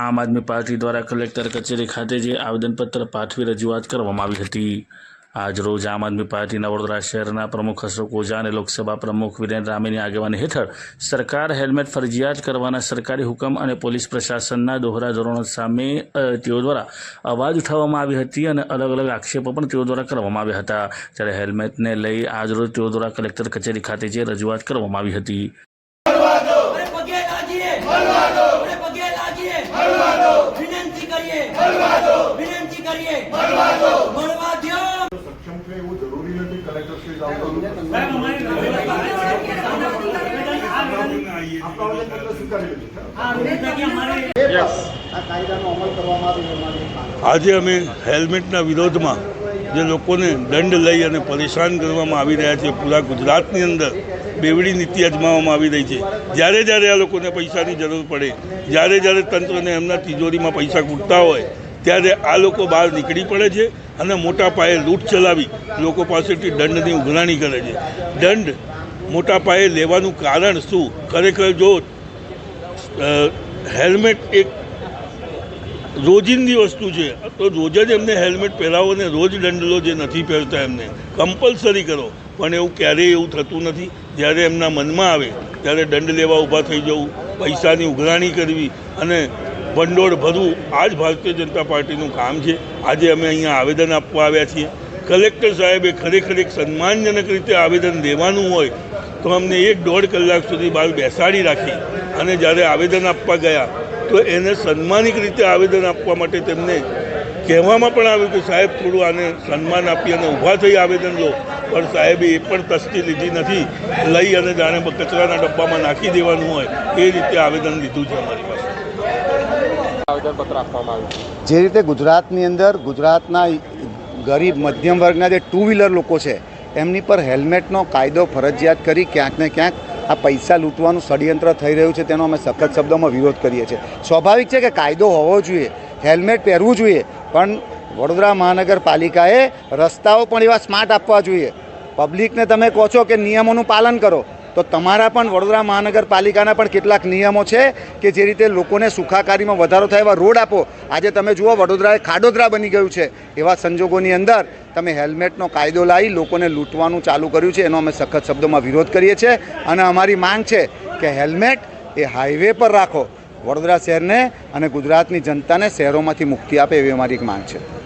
આમ આદમી પાર્ટી દ્વારા કલેક્ટર કચેરી ખાતે જે આવેદનપત્ર પાઠવી રજૂઆત કરવામાં આવી હતી. આજરોજ આમ આદમી પાર્ટીના વડોદરા શહેરના પ્રમુખ અશોક ઓઝા અને લોકસભા પ્રમુખ વિરેન રામેની આગેવાની હેઠળ સરકાર હેલ્મેટ ફરજિયાત કરવાના સરકારી હુકમ અને પોલીસ પ્રશાસનના દોહરા ધોરણો સામે તેઓ દ્વારા અવાજ ઉઠાવવામાં આવી હતી અને અલગ અલગ આક્ષેપો પણ તેઓ દ્વારા કરવામાં આવ્યા હતા. ત્યારે હેલ્મેટને લઈ આજરોજ તેઓ દ્વારા કલેક્ટર કચેરી ખાતે જે રજૂઆત કરવામાં આવી હતી. અરે હલવા દો અરે પગે લાગીએ વિનંતી કરીએ. વિનંતી કરીએ. મળવા દો સક્ષમ છે એવું જરૂરી નથી કલેક્ટર શ્રી જાવ આવેદનપત્ર સ્વીકારી લીધું છે આ કાયદાનો અમલ કરવામાં આવે એ મારી માંગ. આજે અમે હેલ્મેટના વિરોધમાં જે લોકોને દંડ લઈ અને પરેશાન કરવામાં આવી રહ્યા છે, પૂરા ગુજરાતની અંદર બેવડી નીતિ અજમાવવામાં આવી રહી છે. જ્યારે જ્યારે આ લોકોને પૈસાની જરૂર પડે, જ્યારે જ્યારે તંત્રને એમના તિજોરીમાં પૈસા ખૂટતા હોય, ત્યારે આ લોકો બહાર નીકળી પડે છે અને મોટા પાયે લૂંટ ચલાવી લોકો પાસેથી દંડની ઉઘરાણી કરે છે. દંડ મોટા પાયે લેવાનું કારણ શું? ખરેખર જો હેલ્મેટ એક રોજિંદી વસ્તુ છે. તો રોજ જ એમને હેલ્મેટ પહેરાવો ને રોજ દંડલો જે નથી પહેરતા એમને. કમ્પલસરી કરો. પણ એવું ક્યારેય એવું થતું નથી. જ્યારે એમના મનમાં આવે, ત્યારે દંડ લેવા ઊભા થઈ જવું, પૈસાની ઉઘરાણી કરવી અને ભંડોળ ભરવું, આ જ ભારતીય જનતા પાર્ટીનું કામ છે. આજે અમે અહીંયા આવેદન આપવા આવ્યા છીએ. કલેક્ટર સાહેબે ખરેખર એક સન્માનજનક રીતે આવેદન દેવાનું હોય, તો અમને એક દોઢ કલાક સુધી બહાર બેસાડી રાખી. અને જ્યારે આવેદન આપવા ગયા તો એને સન્માનિક રીતે આવેદન આપવા માટે તેમને કહેવામાં પણ આવ્યું કે સાહેબ થોડું આને સન્માન આપી અને ઊભા થઈ આવેદન લો પણ સાહેબે એ પણ તસ્તી લીધી નથી. લઈ અને જાણે કચરાના ડબ્બામાં નાખી દેવાનું હોય એ રીતે આવેદન લીધું છે અમારી પાસે. જે રીતે ગુજરાતની અંદર ગુજરાતના ગરીબ મધ્યમ વર્ગના જે ટુ વ્હીલર લોકો છે એમની પર હેલ્મેટનો કાયદો ફરજિયાત કરી ક્યાંક ને ક્યાંક આ પૈસા લૂંટવાનું ષડયંત્ર થઈ રહ્યું છે તેનો અમે સખત શબ્દોમાં વિરોધ કરીએ છીએ. સ્વાભાવિક છે કે કાયદો હોવો જોઈએ, હેલ્મેટ પહેરવું જોઈએ, પણ વડોદરા મહાનગરપાલિકાએ રસ્તાઓ પણ એવા સ્માર્ટ આપવા જોઈએ. પબ્લિકને તમે કહો છો કે નિયમોનું પાલન કરો. તો તમારા પણ વડોદરા મહાનગરપાલિકાના પણ કેટલાક નિયમો છે કે જે રીતે લોકોને સુખાકારીમાં વધારો થાય એવા રોડ આપો. આજે તમે જુઓ વડોદરા એ ખાડોદરા બની ગયું છે. એવા સંજોગોની અંદર તમે હેલ્મેટનો કાયદો લાવી લોકોને લૂંટવાનું ચાલુ કર્યું છે. એનો અમે સખત શબ્દોમાં વિરોધ કરીએ છીએ. અને અમારી માંગ છે કે હેલ્મેટ એ હાઈવે પર રાખો. વડોદરા શહેરને અને ગુજરાતની જનતાને શહેરોમાંથી મુક્તિ આપે એવી અમારી એક માંગ છે.